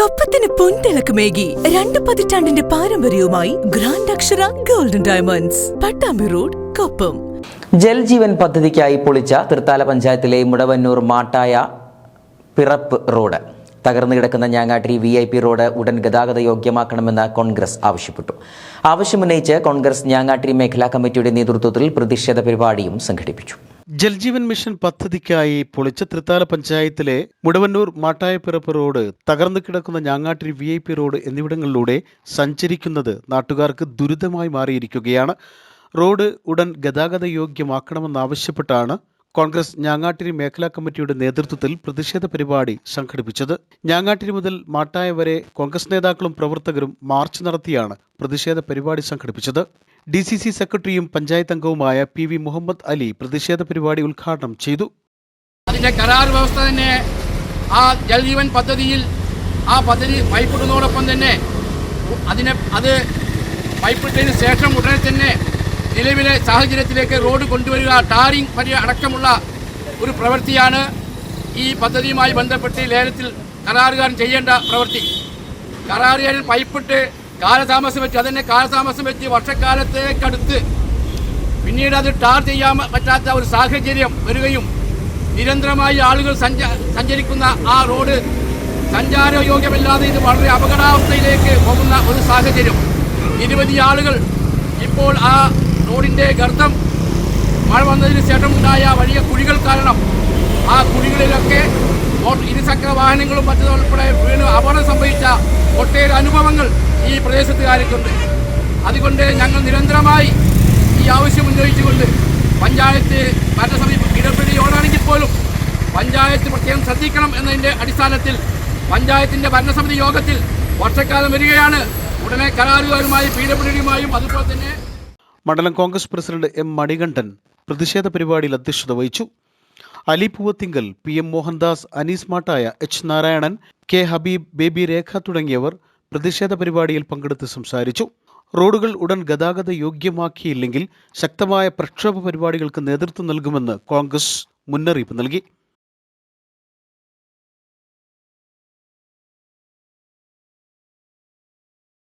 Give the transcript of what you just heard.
കൊപ്പത്തിന് പൊൻതിളക്കമേകി രണ്ട് പതിറ്റാണ്ടിന്റെ പാരമ്പര്യവുമായി grand Akshara golden diamonds Pattambi road Koppam. Jaljeevan പദ്ധതിക്കായി പൊളിച്ച തൃത്താല പഞ്ചായത്തിലെ മുടവന്നൂർ മാട്ടായ പിറപ്പ് റോഡ്. തകർന്നു കിടക്കുന്ന Njangattiri V I P road ഉടൻ ഗതാഗത യോഗ്യമാക്കണമെന്ന് കോൺഗ്രസ് ആവശ്യപ്പെട്ടു. ആവശ്യമുന്നയിച്ച് കോൺഗ്രസ് ഞാങ്ങാട്ടിരി മേഖലാ കമ്മിറ്റിയുടെ നേതൃത്വത്തിൽ പ്രതിഷേധ പരിപാടിയും സംഘടിപ്പിച്ചു. ജൽജീവൻ മിഷൻ പദ്ധതിക്കായി പൊളിച്ച തൃത്താല പഞ്ചായത്തിലെ മുടവന്നൂർ മാട്ടായപ്പിറപ്പ് റോഡ് തകർന്നു കിടക്കുന്ന Njangattiri V I P road എന്നിവിടങ്ങളിലൂടെ സഞ്ചരിക്കുന്നത് നാട്ടുകാർക്ക് ദുരിതമായി മാറിയിരിക്കുകയാണ്. റോഡ് ഉടൻ ഗതാഗത യോഗ്യമാക്കണമെന്നാവശ്യപ്പെട്ടാണ് കോൺഗ്രസ് ഞാങ്ങാട്ടിരി മേഖലാ കമ്മിറ്റിയുടെ നേതൃത്വത്തിൽ പ്രതിഷേധ പരിപാടി സംഘടിപ്പിച്ചത്. ഞാങ്ങാട്ടിരി മുതൽ മാട്ടായ വരെ കോൺഗ്രസ് നേതാക്കളും പ്രവർത്തകരും മാർച്ച് നടത്തിയാണ് പ്രതിഷേധ പരിപാടി സംഘടിപ്പിച്ചത്. ഡി സി സി സെക്രട്ടറിയും പഞ്ചായത്ത് അംഗവുമായ പി വി മുഹമ്മദ് അലി പ്രതിഷേധ പരിപാടി ഉദ്ഘാടനം ചെയ്തു. അതിന്റെ കരാർ വ്യവസ്ഥ തന്നെ ആ ജൽജീവൻ പദ്ധതിയിൽ ആ പദ്ധതി പൈപ്പിടുന്നതോടൊപ്പം തന്നെ അതിനെ അത് പൈപ്പിട്ടതിന് ശേഷം ഉടനെ തന്നെ നിലവിലെ സാഹചര്യത്തിലേക്ക് റോഡ് കൊണ്ടുവരിക ടാറിംഗ് പരി അടക്കമുള്ള ഒരു പ്രവൃത്തിയാണ് ഈ പദ്ധതിയുമായി ബന്ധപ്പെട്ട് ലേലത്തിൽ കരാറുകാരൻ ചെയ്യേണ്ട പ്രവൃത്തി. കരാറുകാരൻ പൈപ്പിട്ട് കാലതാമസം വെച്ച് അതിനെ കാലതാമസം വെച്ച് വർഷക്കാലത്തേക്കടുത്ത് പിന്നീട് അത് ടാർ ചെയ്യാൻ പറ്റാത്ത ഒരു സാഹചര്യം വരികയും നിരന്തരമായി ആളുകൾ സഞ്ച സഞ്ചരിക്കുന്ന ആ റോഡ് സഞ്ചാരയോഗ്യമല്ലാതെ ഇത് വളരെ അപകടാവസ്ഥയിലേക്ക് പോകുന്ന ഒരു സാഹചര്യം. നിരവധി ആളുകൾ ഇപ്പോൾ ആ റോഡിന്റെ ഗർത്തം മഴ വന്നതിന് ശേഷം ഉണ്ടായ വലിയ കുഴികൾ കാരണം ആ കുഴികളിലൊക്കെ ഇരുചക്ര വാഹനങ്ങളും മറ്റതുൾപ്പെടെ വീണ് അപകടം സംഭവിച്ച ഒട്ടേറെ അനുഭവങ്ങൾ ഈ പ്രദേശത്തുകാർക്കുണ്ട് അതുകൊണ്ട് ഞങ്ങൾ നിരന്തരമായി ഈ ആവശ്യം ഉന്നയിച്ചുകൊണ്ട് പഞ്ചായത്ത് ഭരണസമിതി ഇടപെടിയോടാണെങ്കിൽ പോലും പഞ്ചായത്ത് പ്രത്യേകം ശ്രദ്ധിക്കണം എന്നതിന്റെ അടിസ്ഥാനത്തിൽ പഞ്ചായത്തിന്റെ ഭരണസമിതി യോഗത്തിൽ വർഷക്കാലം വരികയാണ്. ഉടനെ കരാറുകാരുമായി പി ഡബ്ല്യു ഡിയുമായും അതുപോലെ തന്നെ മണ്ഡലം കോൺഗ്രസ് പ്രസിഡന്റ് എം മണികണ്ഠൻ പ്രതിഷേധ പരിപാടിയിൽ അധ്യക്ഷത വഹിച്ചു. Ali Poovathinkal P M Mohandas Anees Mattaya H Narayanan K Habeeb Baby Rekha തുടങ്ങിയവർ പ്രതിഷേധ പരിപാടിയിൽ പങ്കെടുത്ത് സംസാരിച്ചു. റോഡുകൾ ഉടൻ ഗതാഗത യോഗ്യമാക്കിയില്ലെങ്കിൽ ശക്തമായ പ്രക്ഷോഭ പരിപാടികൾക്ക് നേതൃത്വം നൽകുമെന്ന് കോൺഗ്രസ് മുന്നറിയിപ്പ് നൽകി.